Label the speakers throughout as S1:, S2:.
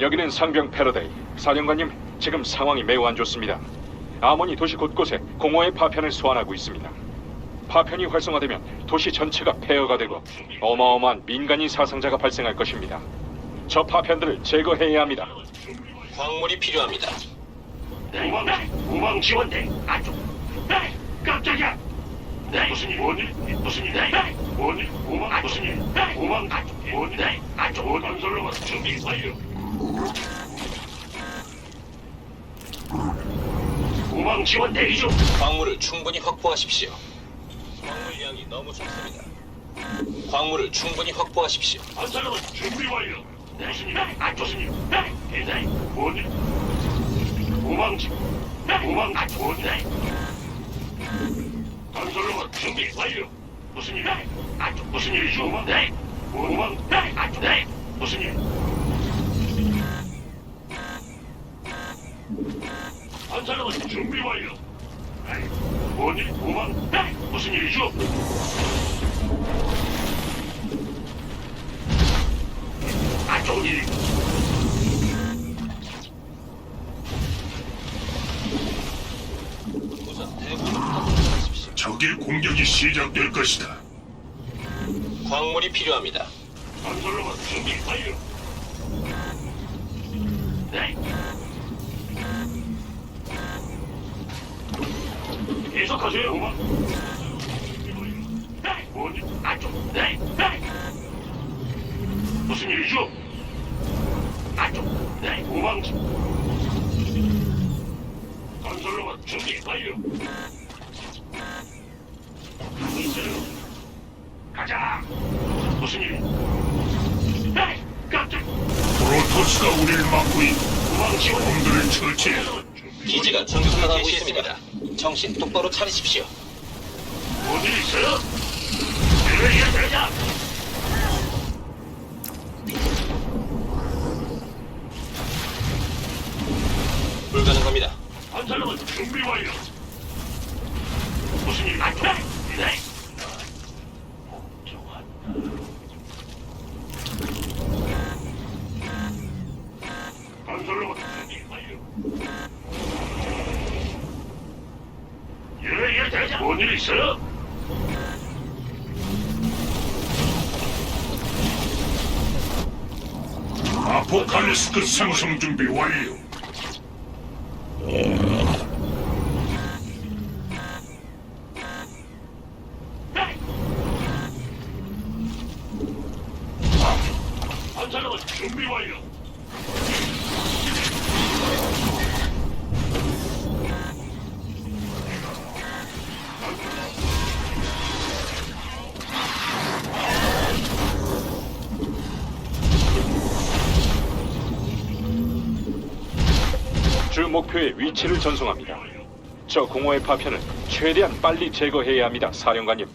S1: 여기는 상병 패러데이. 사령관님, 지금 상황이 매우 안 좋습니다. 아모니 도시 곳곳에 공허의 파편을 소환하고 있습니다. 파편이 활성화되면 도시 전체가 폐허가 되고 어마어마한 민간인 사상자가 발생할 것입니다. 저 파편들을 제거해야 합니다.
S2: 광물이 필요합니다.
S3: 우방, 우방 지원대 안쪽. 네, 깜짝이야. 네, 무슨 일? 뭔 일? 무슨 일? 네, 뭔 일? 우방 무슨 일? 네, 우방 안쪽. 뭔 일? 네, 안쪽. 건설로만 준비 완료. 우방 지원 대기 중.
S2: 광물을 충분히 확보하십시오. 광물량이 너무 적습니다. 광물을 충분히 확보하십시오.
S3: 건설로만 준비 완료. 네, 일? 안 무슨 일? 네, 네, 뭔 일? 우방 지. 네, 우방 안쪽. 뭔 일? 건설로만 준비 완료. 무슨 일? 네, 안쪽. 무슨 일이죠? 네. 우방 네, 안쪽. 네, 무슨 일? 건설로만 준비 완료. 네, 뭔 일? 우방 네, 무슨 일이죠? 안 좋은 일.
S2: 우선.
S3: 적의 공격이 시작될 것이다.
S2: 광물이 필요합니다.
S3: 건설로만 준비 완료. 네. 계속하세요. 우만. 네. 뭐니? 안쪽. 네. 네. 무슨 일이죠? 안쪽. 네. 우방. 건설로만 준비 완료. 가고 있어요. 가자. 무슨 일? 에이, 깜짝. 프로토스가 우리를 막고 있고 우방 지원 놈들을 처치해.
S2: 기지가 공격당하고 있습니다. 정신 똑바로 차리십시오.
S3: 뭔일 있어요? 내가 이야기하자.
S2: 불가능합니다.
S3: 건설로만 준비 완료. 무슨 일? 안쪽. 네. 건설로만 준비 완료. 예, 예, 대장. 뭔일 있어요? 아포칼리스크 상승 준비 완료. 건설로만 준비 완료.
S1: 목표의 위치를 전송합니다. 저 공허의 파편을 최대한 빨리 제거해야 합니다. 사령관님.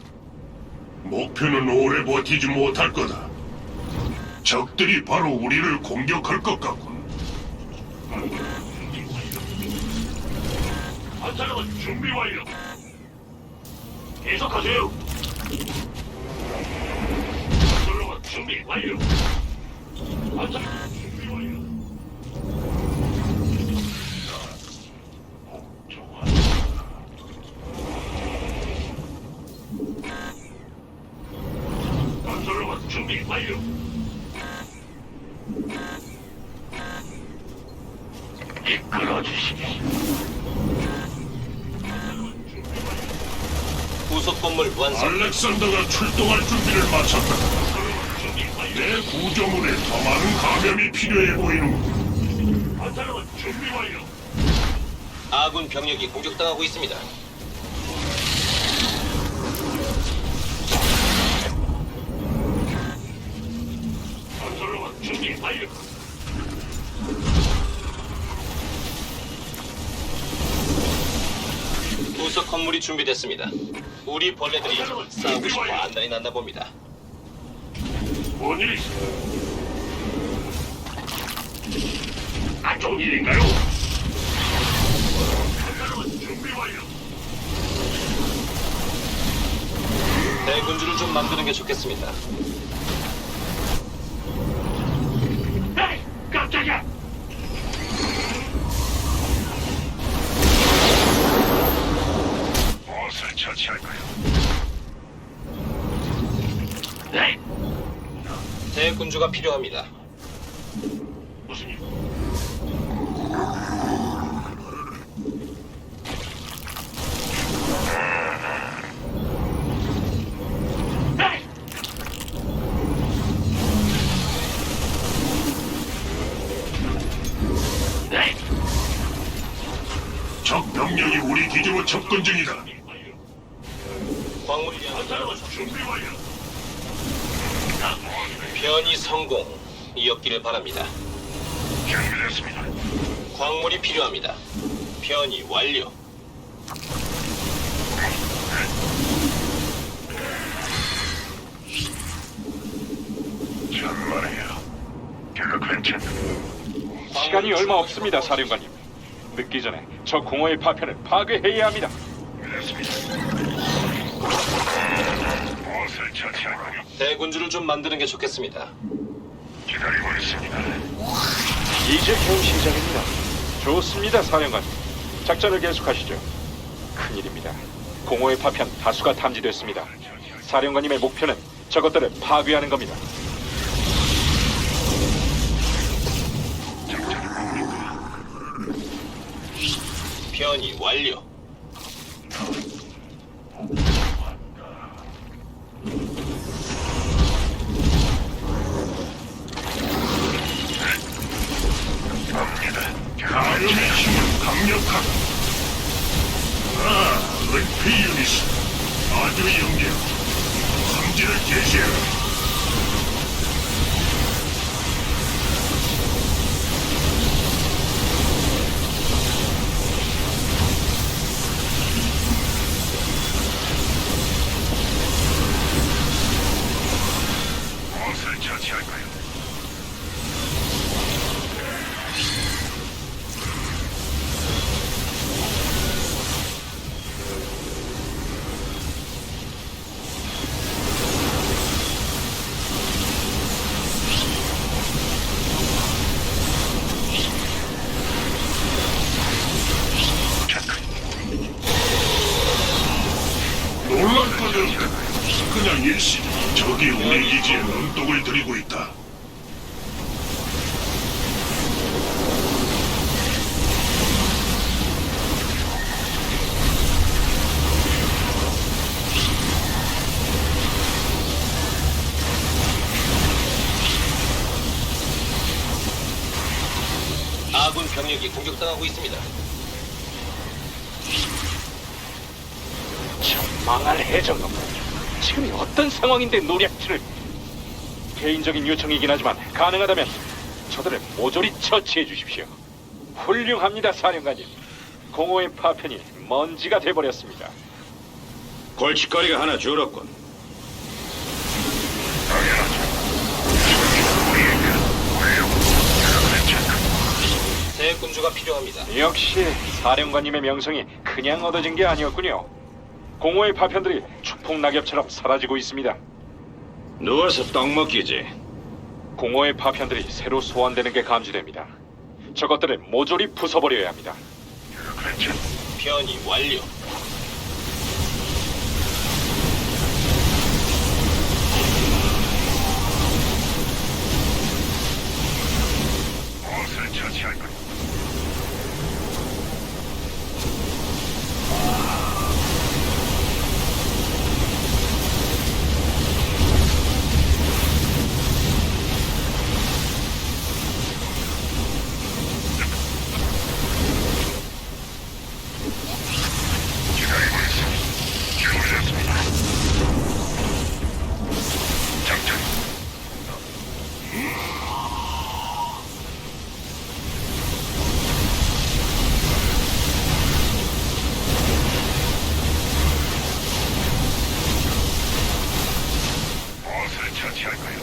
S3: 목표는 오래 버티지 못할 거다. 적들이 바로 우리를 공격할 것 같군. 안타까운 준비 완료. 계속하세요. 준비 완료. 안타 완료. 이끌어 주십시오.
S2: 부속 건물 완성.
S3: 알렉산더가 출동할 준비를 마쳤다. 내 구조물에 더 많은 감염이 필요해 보이는. 건설로만 준비 완료.
S2: 아군 병력이 공격당하고 있습니다.
S3: 준비 완료.
S2: 부속 건물이 준비됐습니다. 우리 벌레들이 싸우고 싶어 안달이 났나 봅니다.
S3: 뭔일 있어? 안 좋은 일인가요? 건설로만 준비 완료.
S2: 대군주를 좀 만드는 게 좋겠습니다. 새 군주가 필요합니다.
S3: 무슨 일? 적 병력이 우리 기지로 접근 중이다.
S2: 광물이
S3: 준비 완료.
S2: 변이 성공이었기를 바랍니다.
S3: 준비됐습니다.
S2: 광물이 필요합니다. 변이 완료.
S3: 정말이야. 결국 괜찮다.
S1: 시간이 얼마 없습니다, 사령관님. 늦기 전에 저 공허의 파편을 파괴해야 합니다.
S3: 그렇습니다. 무엇을 처치할까요?
S2: 대군주를 좀 만드는 게 좋겠습니다.
S3: 기다리고 있습니다.
S1: 이제 겨우 시작입니다. 좋습니다, 사령관님. 작전을 계속하시죠. 큰일입니다. 공허의 파편 다수가 탐지됐습니다. 사령관님의 목표는 저것들을 파괴하는 겁니다.
S2: 변이 완료.
S3: 것은 그냥 일시 적이 우리 기지에 눈독을 들이고 있다.
S2: 아군 병력이 공격당하고 있습니다.
S1: 망할 해적놈. 지금이 어떤 상황인데 노략질을... 개인적인 요청이긴 하지만 가능하다면 저들을 모조리 처치해 주십시오. 훌륭합니다, 사령관님. 공허의 파편이 먼지가 돼버렸습니다.
S4: 골칫거리가 하나 줄었군.
S2: 새 군주가 필요합니다.
S1: 역시 사령관님의 명성이 그냥 얻어진 게 아니었군요. 공허의 파편들이 추풍 낙엽처럼 사라지고 있습니다.
S4: 누워서 떡 먹기지.
S1: 공허의 파편들이 새로 소환되는 게 감지됩니다. 저것들을 모조리 부숴버려야 합니다.
S2: 변이 완료.
S3: 무엇을 처치할까요? 기다리고 있습니다. 준비됐습니다. 작전 무엇을 처치할까요?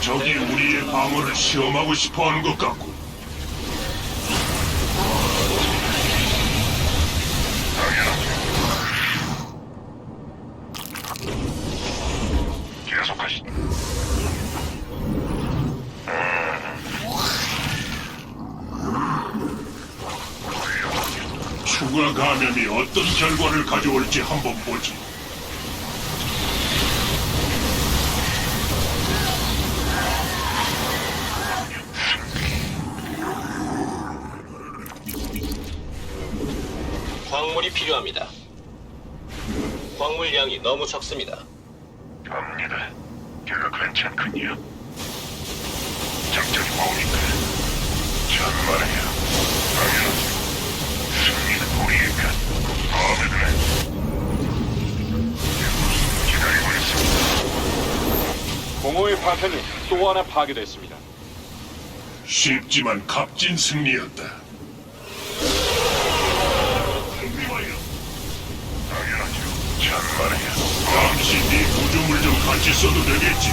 S3: 적이 우리의 방어를 시험하고 싶어 하는 것 같고. 계속하시. 추가 감염이 어떤 결과를 가져올지 한번 보지.
S2: 필요합니다. 광물량이 너무 적습니다.
S3: 갑니다. 제가 괜찮군요. 작전이 뭡니까? 참말이야. 당연하지. 승리는 우리의 것. 마음에 드네. 기다리고 있습니다.
S1: 공허의 파편이 또 하나 파괴됐습니다.
S3: 쉽지만 값진 승리였다. 참말이야. 잠시 네 구조물 좀 같이 써도 되겠지.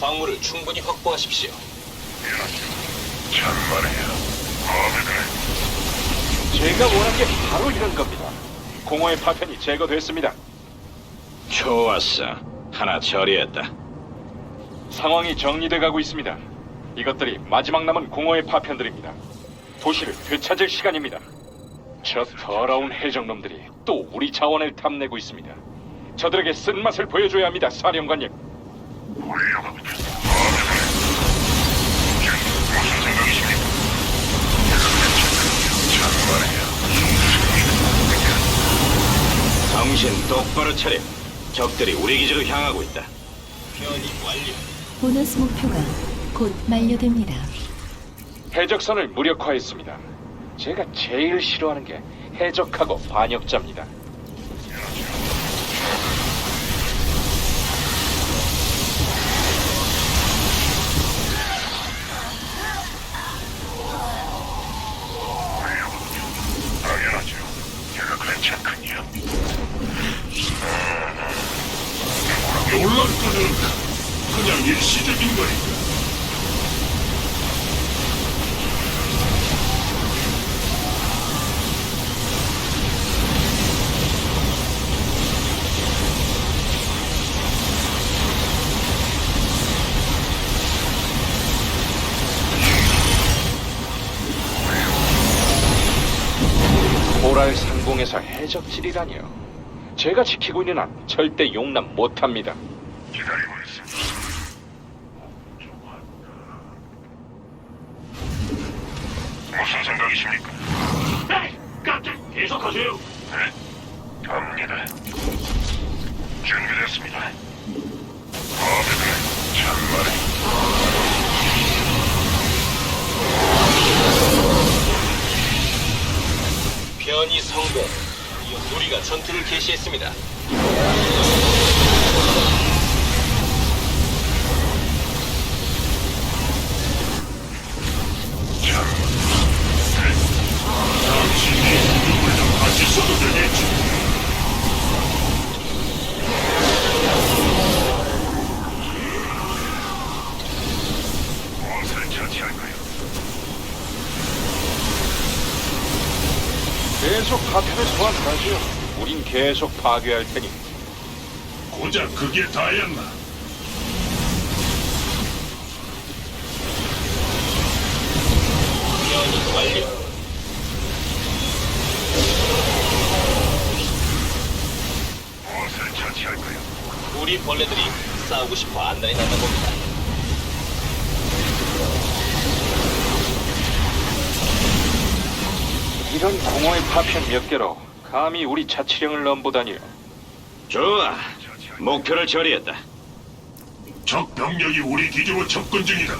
S2: 광물을 충분히 확보하십시오.
S3: 참말이야. 마음에 드네.
S1: 제가 원한 게 바로 이런 겁니다. 공허의 파편이 제거됐습니다.
S4: 좋았어. 하나 처리했다.
S1: 상황이 정리돼 가고 있습니다. 이것들이 마지막 남은 공허의 파편들입니다. 도시를 되찾을 시간입니다. 저 더러운 해적놈들이 또 우리 자원을 탐내고 있습니다. 저들에게 쓴맛을 보여줘야 합니다, 사령관님.
S4: 정신 똑바로 차려. 적들이 우리 기지로 향하고 있다.
S2: 변이 완료.
S5: 보너스 목표가 곧 만료됩니다.
S1: 해적선을 무력화했습니다. 제가 제일 싫어하는 게 해적하고 반역자입니다.
S3: 그냥 일시적인 거니까.
S1: 보랄 상공에서 해적질이라니요. 제가 지키고 있는 한 절대 용납 못합니다.
S3: 기다리고 있습니다. 무슨 생각이십니까? 네, 깜짝 계속하세요. 네, 갑니다. 준비됐습니다. 드네. 참말이.
S2: 변이 성공. 이어 우리가 전투를 개시했습니다.
S1: 계속 파괴할 테니
S3: 고작 그게 다였나?
S2: 완료.
S3: 무엇을 처치할 까요?
S2: 우리 벌레들이 싸우고 싶어 안달이 났나 봅니다.
S1: 이런 공허의 파편 몇 개로 감히 우리 자치령을 넘보다니요.
S4: 좋아. 목표를 처리했다.
S3: 적 병력이 우리 기지로 접근 중이다.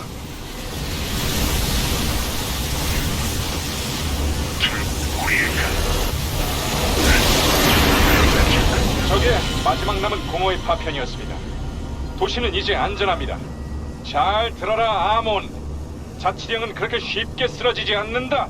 S1: 저게 마지막 남은 공허의 파편이었습니다. 도시는 이제 안전합니다. 잘 들어라, 아몬. 자치령은 그렇게 쉽게 쓰러지지 않는다.